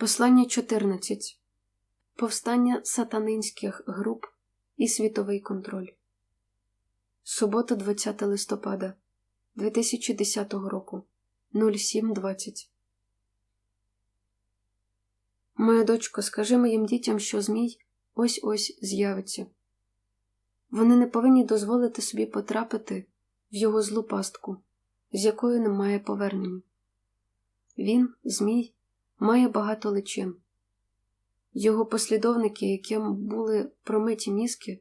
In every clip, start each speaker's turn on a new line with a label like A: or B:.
A: Послання 14. Повстання сатанинських груп і світовий контроль. Субота 20 листопада 2010 року 07.20. Моя дочко, скажи моїм дітям, що Змій ось ось з'явиться. Вони не повинні дозволити собі потрапити в його злу пастку, з якою немає повернення. Він, Змій, має багато личин. Його послідовники, яким були промиті мізки,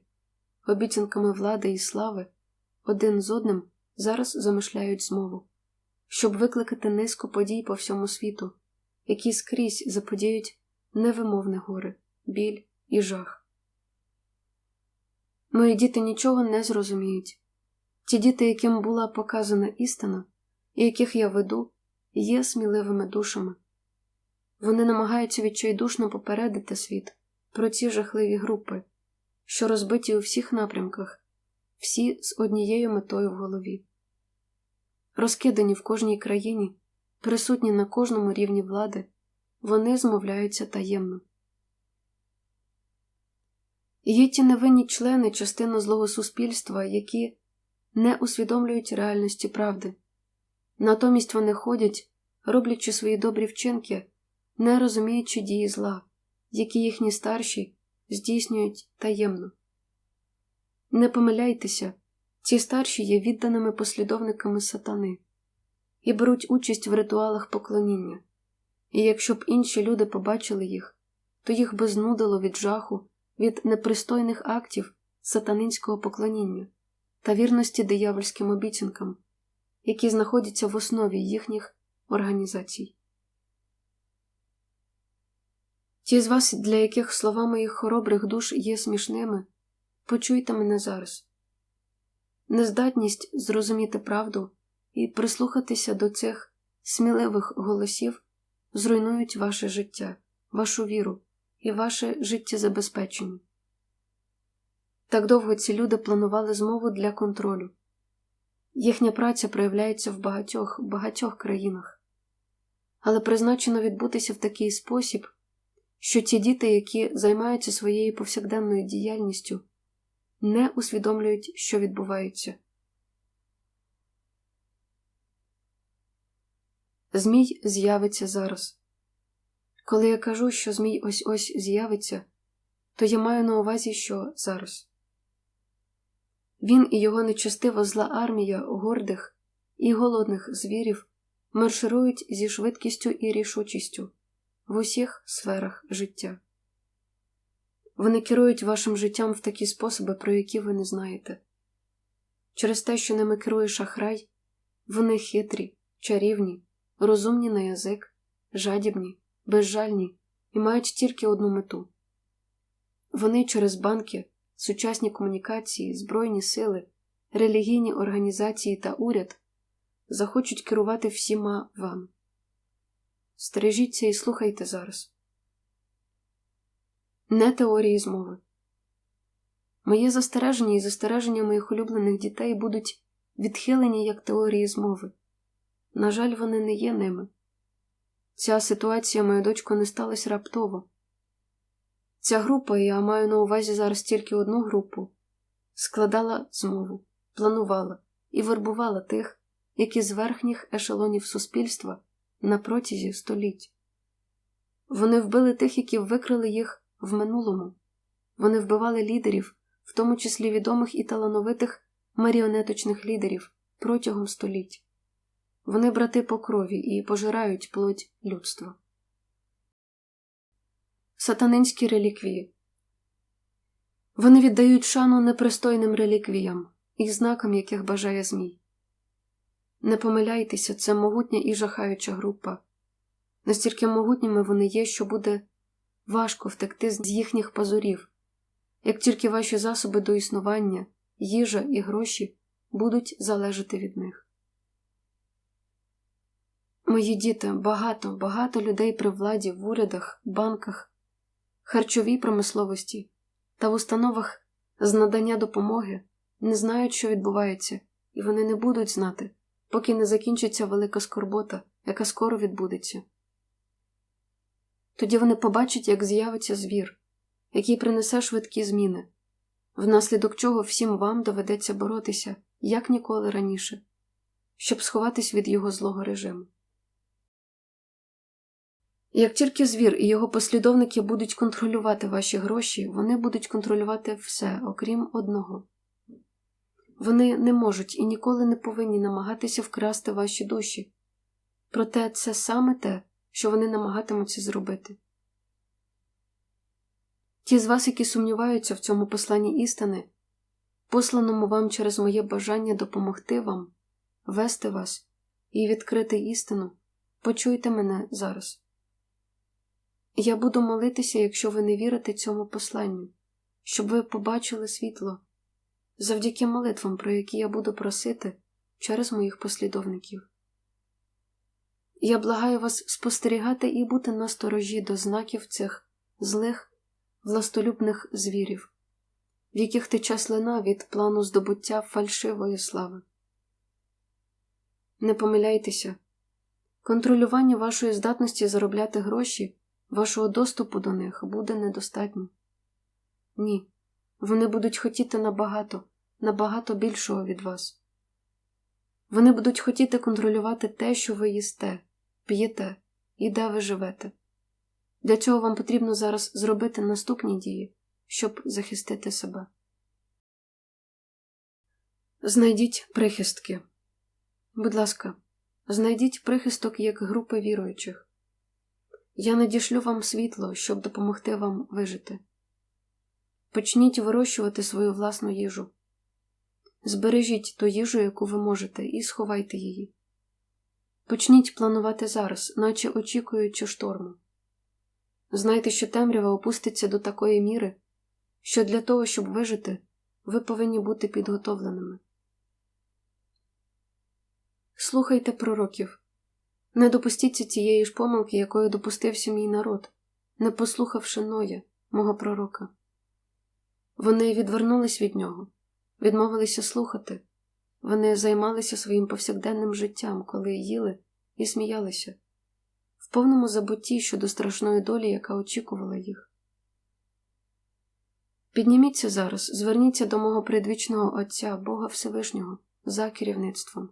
A: обіцянками влади і слави, один з одним зараз замишляють змову, щоб викликати низку подій по всьому світу, які скрізь заподіють невимовне горе, біль і жах. Мої діти нічого не зрозуміють. Ті діти, яким була показана істина, і яких я веду, є сміливими душами. Вони намагаються відчайдушно попередити світ про ці жахливі групи, що розбиті у всіх напрямках, всі з однією метою в голові. Розкидані в кожній країні, присутні на кожному рівні влади, вони змовляються таємно. Є ті невинні члени частини злого суспільства, які не усвідомлюють реальності правди, натомість вони ходять, роблячи свої добрі вчинки не розуміючи дії зла, які їхні старші здійснюють таємно. Не помиляйтеся, ці старші є відданими послідовниками сатани і беруть участь в ритуалах поклоніння, і якщо б інші люди побачили їх, то їх би знудило від жаху, від непристойних актів сатанинського поклоніння та вірності диявольським обіцянкам, які знаходяться в основі їхніх організацій. Ті з вас, для яких слова моїх хоробрих душ є смішними, почуйте мене зараз. Нездатність зрозуміти правду і прислухатися до цих сміливих голосів зруйнують ваше життя, вашу віру і ваше життєзабезпечення. Так довго ці люди планували змову для контролю. Їхня праця проявляється в багатьох багатьох країнах, але призначено відбутися в такий спосіб що ті діти, які займаються своєю повсякденною діяльністю, не усвідомлюють, що відбувається. Змій з'явиться зараз. Коли я кажу, що Змій ось ось з'явиться, то я маю на увазі, що зараз. Він і його нечестива зла армія гордих і голодних звірів марширують зі швидкістю і рішучістю в усіх сферах життя. Вони керують вашим життям в такі способи, про які ви не знаєте. Через те, що ними керує шахрай, вони хитрі, чарівні, розумні на язик, жадібні, безжальні і мають тільки одну мету. Вони через банки, сучасні комунікації, збройні сили, релігійні організації та уряд захочуть керувати всіма вами. Стережіться і слухайте зараз. Не теорії змови. Моє застереження і застереження моїх улюблених дітей будуть відхилені як теорії змови. На жаль, вони не є ними. Ця ситуація, моя дочко, не сталася раптово. Ця група, я маю на увазі зараз тільки одну групу, складала змову, планувала і вербувала тих, які з верхніх ешелонів суспільства на протязі століть. Вони вбили тих, які викрили їх в минулому, вони вбивали лідерів, в тому числі відомих і талановитих маріонеточних лідерів протягом століть. Вони брати по крові і пожирають плоть людства. Сатанинські реліквії вони віддають шану непристойним реліквіям і знакам, яких бажає Змій. Не помиляйтеся, це могутня і жахаюча група. Настільки могутніми вони є, що буде важко втекти з їхніх пазурів, як тільки ваші засоби до існування, їжа і гроші будуть залежати від них. Мої діти, багато, багато людей при владі в урядах, банках, харчовій промисловості та в установах з надання допомоги не знають, що відбувається, і вони не будуть знати поки не закінчиться велика скорбота, яка скоро відбудеться. Тоді вони побачать, як з'явиться звір, який принесе швидкі зміни, внаслідок чого всім вам доведеться боротися, як ніколи раніше, щоб сховатись від його злого режиму. Як тільки звір і його послідовники будуть контролювати ваші гроші, вони будуть контролювати все, окрім одного. Вони не можуть і ніколи не повинні намагатися вкрасти ваші душі. Проте це саме те, що вони намагатимуться зробити. Ті з вас, які сумніваються в цьому посланні істини, посланому вам через моє бажання допомогти вам, вести вас і відкрити істину, почуйте мене зараз. Я буду молитися, якщо ви не вірите цьому посланню, щоб ви побачили світло завдяки молитвам, про які я буду просити через моїх послідовників. Я благаю вас спостерігати і бути насторожі до знаків цих злих, властолюбних звірів, в яких тече слина від плану здобуття фальшивої слави. Не помиляйтеся, контролювання вашої здатності заробляти гроші, вашого доступу до них буде недостатньо. Ні, вони будуть хотіти набагато, набагато більшого від вас. Вони будуть хотіти контролювати те, що ви їсте, п'єте і де ви живете. Для цього вам потрібно зараз зробити наступні дії, щоб захистити себе. Знайдіть прихистки. Будь ласка, знайдіть прихисток як групи віруючих. Я надішлю вам світло, щоб допомогти вам вижити. Почніть вирощувати свою власну їжу. Збережіть ту їжу, яку ви можете, і сховайте її. Почніть планувати зараз, наче очікуючи шторму. Знайте, що темрява опуститься до такої міри, що для того, щоб вижити, ви повинні бути підготовленими. Слухайте пророків. Не допустіться цієї ж помилки, якою допустився мій народ, не послухавши Ноя, мого пророка. Вони відвернулись від нього, відмовилися слухати, вони займалися своїм повсякденним життям, коли їли і сміялися, в повному забутті щодо страшної долі, яка очікувала їх. Підніміться зараз, зверніться до мого предвічного Отця, Бога Всевишнього, за керівництвом.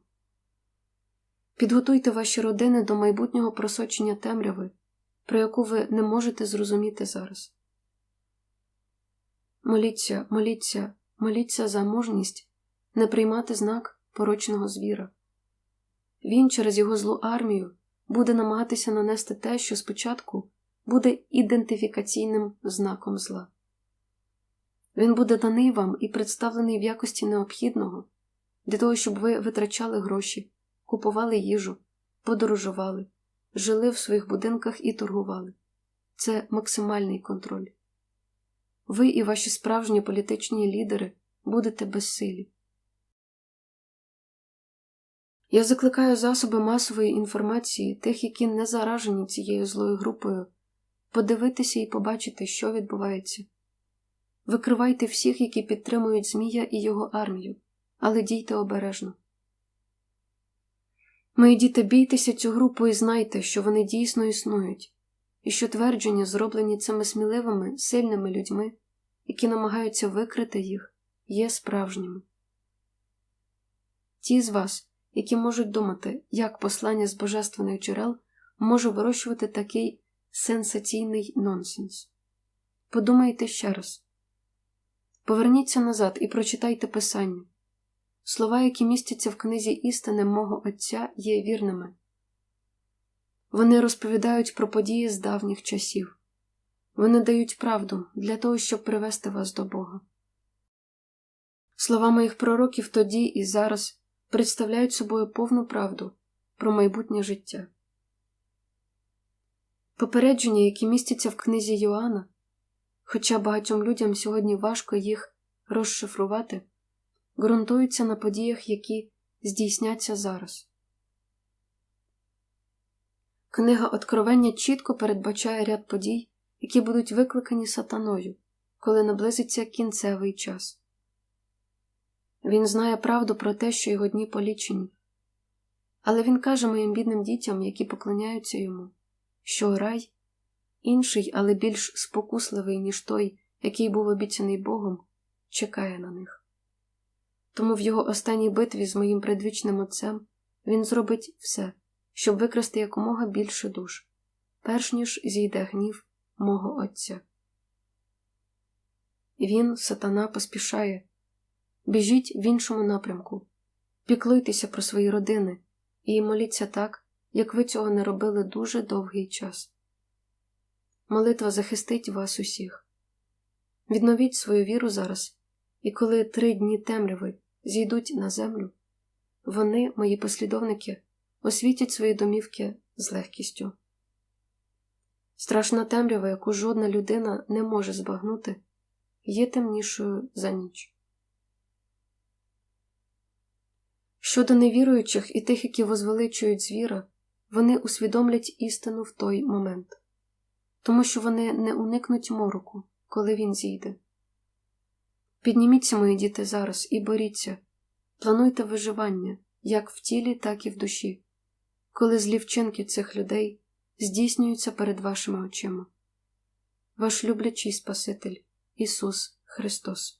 A: Підготуйте ваші родини до майбутнього просочення темряви, про яку ви не можете зрозуміти зараз. Моліться, моліться, моліться за мужність не приймати знак порочного звіра. Він через його злу армію буде намагатися нанести те, що спочатку буде ідентифікаційним знаком зла. Він буде даний вам і представлений в якості необхідного для того, щоб ви витрачали гроші, купували їжу, подорожували, жили в своїх будинках і торгували. Це максимальний контроль. Ви і ваші справжні політичні лідери будете безсилі. Я закликаю засоби масової інформації тих, які не заражені цією злою групою, подивитися і побачити, що відбувається. Викривайте всіх, які підтримують Змія і його армію, але дійте обережно. Мої діти, бійтеся цю групу і знайте, що вони дійсно існують, і що твердження, зроблені цими сміливими, сильними людьми, які намагаються викрити їх, є справжніми. Ті з вас, які можуть думати, як послання з божественних джерел може вирощувати такий сенсаційний нонсенс. Подумайте ще раз. Поверніться назад і прочитайте Писання. Слова, які містяться в книзі істини мого Отця, є вірними. Вони розповідають про події з давніх часів. Вони дають правду для того, щоб привести вас до Бога. Слова моїх пророків тоді і зараз представляють собою повну правду про майбутнє життя. Попередження, які містяться в книзі Йоанна, хоча багатьом людям сьогодні важко їх розшифрувати, ґрунтуються на подіях, які здійсняться зараз. Книга Откровення чітко передбачає ряд подій, які будуть викликані сатаною, коли наблизиться кінцевий час. Він знає правду про те, що його дні полічені. Але він каже моїм бідним дітям, які поклоняються йому, що рай інший, але більш спокусливий, ніж той, який був обіцяний Богом, чекає на них. Тому в його останній битві з моїм предвічним отцем він зробить все, щоб викрасти якомога більше душ, перш ніж зійде гнів мого Отця. Він, сатана, поспішає. Біжіть в іншому напрямку, піклуйтеся про свої родини і моліться так, як ви цього не робили дуже довгий час. Молитва захистить вас усіх. Відновіть свою віру зараз, і коли три дні темряви зійдуть на землю, вони, мої послідовники, освітять свої домівки з легкістю. Страшна темрява, яку жодна людина не може збагнути, є темнішою за ніч. Щодо невіруючих і тих, які возвеличують звіра, вони усвідомлять істину в той момент, тому що вони не уникнуть мороку, коли він зійде. Підніміться, мої діти, зараз і боріться, плануйте виживання як в тілі, так і в душі, коли злі вчинки цих людей здійснюються перед вашими очима. Ваш люблячий Спаситель Ісус Христос.